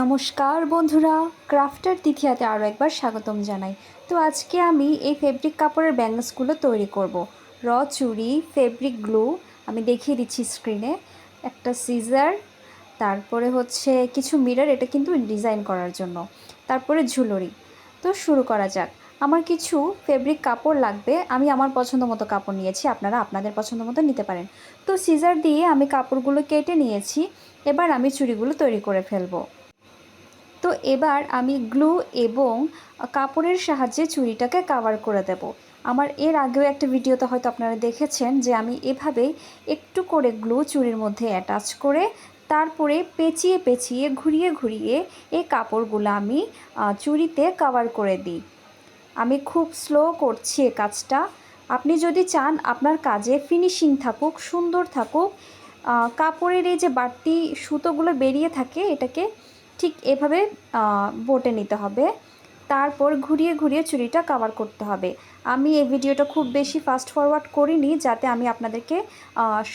নমস্কার বন্ধুরা, ক্রাফটার তিথিয়াতে আরও একবার স্বাগতম জানাই। তো আজকে আমি এই ফেব্রিক কাপড়ের ব্যাঙ্গলসগুলো তৈরি করব। র চুড়ি, ফেব্রিক গ্লু, আমি দেখিয়ে দিচ্ছি স্ক্রিনে একটা সিজার তারপরে হচ্ছে কিছু মিরর এটা কিন্তু ডিজাইন করার জন্য। তারপরে ঝুলরি তো শুরু করা যাক। আমার কিছু ফেব্রিক কাপড় লাগবে, আমি আমার পছন্দ মতো কাপড় নিয়েছি, আপনারা আপনাদের পছন্দ মতো নিতে পারেন। তো সিজার দিয়ে আমি কাপড়গুলো কেটে নিয়েছি, এবার আমি চুড়িগুলো তৈরি করে ফেলব। তো এবার আমি গ্লু এবং কাপড়ের সাহায্যে চুড়িটাকে কাভার করে দেব। আমার এর আগেও একটা ভিডিওতে হয়তো আপনারা দেখেছেন যে আমি এভাবেই একটু করে গ্লু চুড়ির মধ্যে অ্যাটাচ করে তারপরে পেঁচিয়ে পেঁচিয়ে, ঘুরিয়ে ঘুরিয়ে এই কাপড়গুলো আমি চুড়িতে কাভার করে দিই। আমি খুব স্লো করছি এ কাজটা। আপনি যদি চান আপনার কাজে ফিনিশিং থাকুক, সুন্দর থাকুক কাপড়ের এই যে বাড়তি সুতোগুলো বেরিয়ে থাকে এটাকে ঠিক এভাবে বটে নিতে হবে। তারপর ঘুরিয়ে ঘুরিয়ে চুড়িটা কাভার করতে হবে। আমি এই ভিডিওটা খুব বেশি ফাস্ট ফরওয়ার্ড করিনি যাতে আমি আপনাদেরকে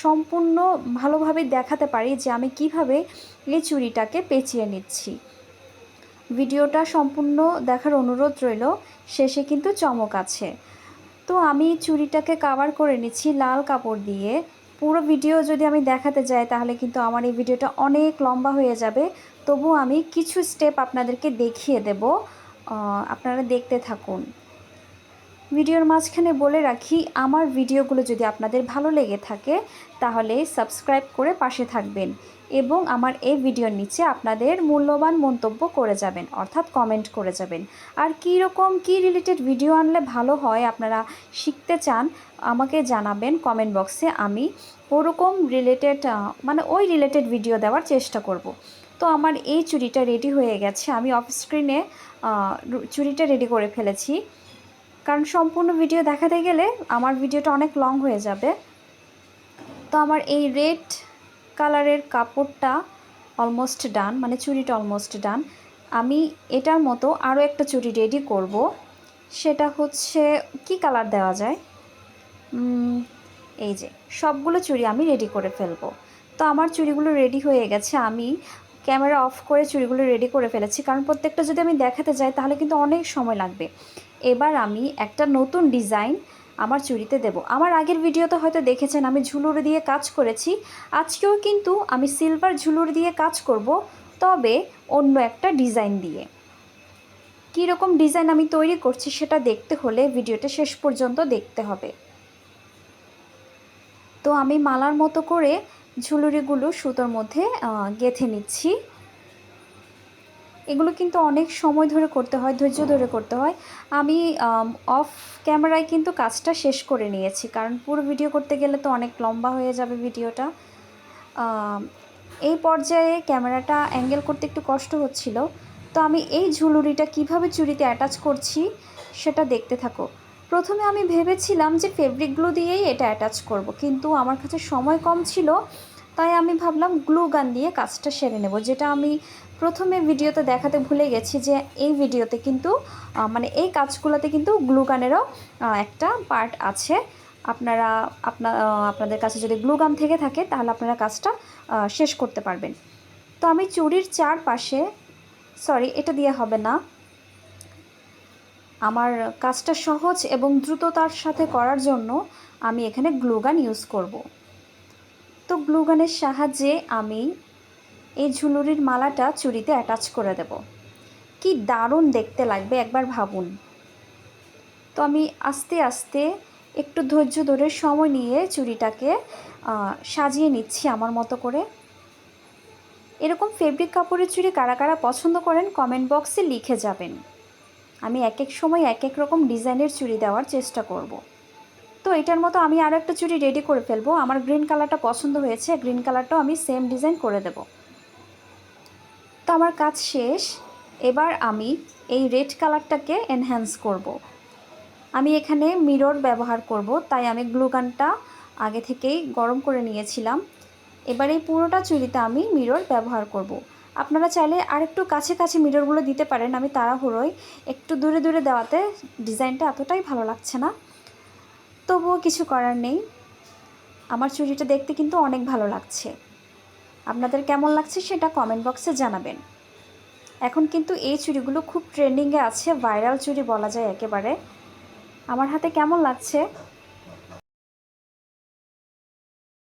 সম্পূর্ণ ভালোভাবে দেখাতে পারি যে আমি কীভাবে এই চুড়িটাকে পেঁচিয়ে নিচ্ছি। ভিডিওটা সম্পূর্ণ দেখার অনুরোধ রইল, শেষে কিন্তু চমক আছে। তো আমি চুড়িটাকে কাভার করে নিচ্ছি লাল কাপড় দিয়ে। পুরো ভিডিও যদি আমি দেখাতে যাই, তাহলে কিন্তু আমার এই ভিডিওটা অনেক লম্বা হয়ে যাবে। তবু আমি কিছু স্টেপ আপনাদেরকে দেখিয়ে দেব। আপনারা দেখতে থাকুন। ভিডিওর মাঝখানে বলে রাখি, আমার ভিডিওগুলো যদি আপনাদের ভালো লেগে থাকে, তাহলে সাবস্ক্রাইব করে পাশে থাকবেন এবং আমার এই ভিডিওর নিচে আপনাদের মূল্যবান মন্তব্য করে যাবেন, অর্থাৎ কমেন্ট করে যাবেন আর কী রকম কী রিলেটেড ভিডিও আনলে ভালো হয় আপনারা শিখতে চান, আমাকে জানাবেন কমেন্ট বক্সে আমি ওরকম রিলেটেড মানে ওই রিলেটেড ভিডিও দেওয়ার চেষ্টা করব। তো আমার এই চুরিটা রেডি হয়ে গেছে, আমি অফ স্ক্রিনে চুরিটা রেডি করে ফেলেছি কারণ সম্পূর্ণ ভিডিও দেখাতে গেলে আমার ভিডিওটা অনেক লং হয়ে যাবে। তো আমার এই রেড কালারের কাপড়টা অলমোস্ট ডান মানে চুড়িটা অলমোস্ট ডান আমি এটার মতো আরও একটা চুড়ি রেডি করব। সেটা হচ্ছে, কি কালার দেওয়া যায়? এই যে, সবগুলো চুড়ি আমি রেডি করে ফেলব। তো আমার চুড়িগুলো রেডি হয়ে গেছে। আমি ক্যামেরা অফ করে চুড়িগুলো রেডি করে ফেলেছি। কারণ প্রত্যেকটা যদি আমি দেখাতে যাই, তাহলে কিন্তু অনেক সময় লাগবে। এবার আমি একটা নতুন ডিজাইন আমার চুরিতে দেব। আমার আগের ভিডিওতে হয়তো দেখেছেন আমি ঝুলুর দিয়ে কাজ করেছি। আজকেও কিন্তু আমি সিলভার ঝুলুর দিয়ে কাজ করব, তবে অন্য একটা ডিজাইন দিয়ে। কী রকম ডিজাইন আমি তৈরি করছি সেটা দেখতে হলে ভিডিওটা শেষ পর্যন্ত দেখতে হবে। তো আমি মালার মতো করে ঝুলুরিগুলো সুতোর মধ্যে গেথে নিচ্ছি। এগুলো কিন্তু অনেক সময় ধরে করতে হয়, ধৈর্য ধরে করতে হয়। আমি অফ ক্যামেরায় কিন্তু কাজটা শেষ করে নিয়েছি, কারণ পুরো ভিডিও করতে গেলে তো অনেক লম্বা হয়ে যাবে ভিডিওটা এই পর্যায়ে ক্যামেরাটা অ্যাঙ্গেল করতে একটু কষ্ট হচ্ছিল। তো আমি এই ঝুলুরিটা কীভাবে চুরিতে অ্যাটাচ করছি সেটা দেখতে থাকো। প্রথমে আমি ভেবেছিলাম যে ফেব্রিকগুলো দিয়েই এটা অ্যাটাচ করব, কিন্তু আমার কাছে সময় কম ছিল। তাই আমি ভাবলাম গ্লু গান দিয়ে কাজটা সেরে নেব, যেটা আমি প্রথমে ভিডিওতে দেখাতে ভুলে গেছি যে এই ভিডিওতে কিন্তু মানে এই কাজগুলোতে কিন্তু গ্লু গানেরও একটা পার্ট আছে। আপনারা আপনার আপনাদের কাছে যদি গ্লু গান থেকে থাকে, তাহলে আপনারা কাজটা শেষ করতে পারবেন। তো আমি চুরির চারপাশে সরি এটা দিয়ে হবে না। আমার কাজটা সহজ এবং দ্রুততার সাথে করার জন্য আমি এখানে গ্লুগান ইউজ করব। তো গ্লুগানের সাহায্যে আমি এই ঝুলুরির মালাটা চুরিতে অ্যাটাচ করে দেব। কি দারুণ দেখতে লাগবে, একবার ভাবুন। তো আমি আস্তে আস্তে একটু ধৈর্য ধরে সময় নিয়ে চুড়িটাকে সাজিয়ে নিচ্ছি আমার মতো করে। এরকম ফেব্রিক কাপড়ের চুড়ি কারা কারা পছন্দ করেন কমেন্ট বক্সে লিখে যাবেন। আমি এক এক সময় এক এক রকম ডিজাইনের চুড়ি দেওয়ার চেষ্টা করব। এটার মতো আমি আরও একটা চুড়ি রেডি করে ফেলব। আমার গ্রিন কালারটা পছন্দ হয়েছে গ্রিন কালারটাও আমি সেম ডিজাইন করে দেব। তো আমার কাজ শেষ। এবার আমি এই রেড কালারটাকে এনহ্যান্স করব। আমি এখানে মিরর ব্যবহার করব, তাই আমি গ্লুগানটা আগে থেকেই গরম করে নিয়েছিলাম। এবার এই পুরোটা চুড়িতে আমি মিরর ব্যবহার করব। আপনারা চাইলে আরেকটু কাছে কাছে মিররগুলো দিতে পারেন, আমি তাড়াহুড়োয় একটু দূরে দূরে দেওয়াতে ডিজাইনটা এতটাই ভালো লাগছে না। তবুও কিছু করার নেই। আমার চুরিটা দেখতে কিন্তু অনেক ভালো লাগছে। আপনাদের কেমন লাগছে সেটা কমেন্ট বক্সে জানাবেন। এখন কিন্তু এই চুরিগুলো খুব ট্রেন্ডিংয়ে আছে ভাইরাল চুরি বলা যায় একেবারে। আমার হাতে কেমন লাগছে?